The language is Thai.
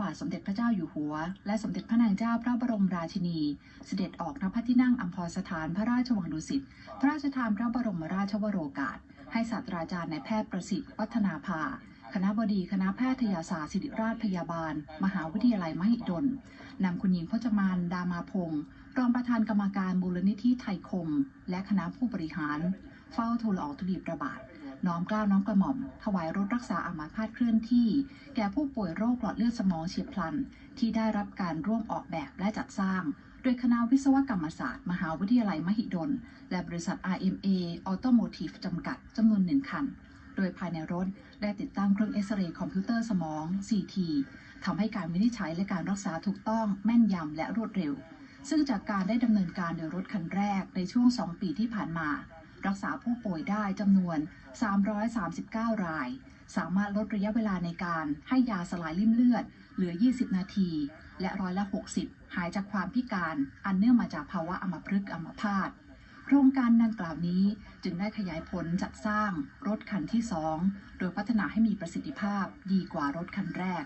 บาทสมเด็จพระเจ้าอยู่หัว และสมเด็จพระนางเจ้าพระบรมราชินี เสด็จออกณพระที่นั่งอัมพรสถานพระราชวังดุสิต พระราชทานพระบรมราชวโรกาส ให้ศาสตราจารย์นายแพทย์ประสิทธิ์วัฒนาภา คณะบดีคณะแพทยศาสตร์ศิริราชพยาบาล มหาวิทยาลัยมหิดล นำคุณหญิงพจมานดามาพงศ์รองประธานกรรมการมูลนิธิไทยคม และคณะผู้บริหาร เฝ้าทูลออกทุลีพระบาท น้อมเกล้าน้อมกระหม่อม ถวายรถรักษาอามาพาตเคลื่อนที่ แก่ผู้ป่วยโรคหลอดเลือดสมองเฉียบพลัน ที่ได้รับการร่วมออกแบบและจัดสร้าง โดยคณะวิศวกรรมศาสตร์ มหาวิทยาลัยมหิดล และบริษัท RMA Automotive จำกัดจำนวนหนึ่งคัน โดยภายในรถได้ติดตั้งเครื่องเอ็กซเรย์คอมพิวเตอร์สมอง CT ทำให้การวินิจฉัยและการรักษาถูกต้องแม่นยำและรวดเร็ว ซึ่งจากการได้ดำเนินการโดยรถคันแรกในช่วง 2 ปีที่ผ่านมา รักษาผู้ป่วยได้จำนวน 339 ราย สามารถลดระยะเวลาในการให้ยาสลายริ่มเลือด เหลือ 20 นาที และร้อยละ 60 หายจากความพิการอันเนื่องมาจากภาวะอัมพฤกษ์อัมพาตโครงการดังกล่าวนี้จึงได้ขยายผลจัดสร้างรถคันที่ 2 โดยพัฒนาให้มีประสิทธิภาพดีกว่ารถคันแรก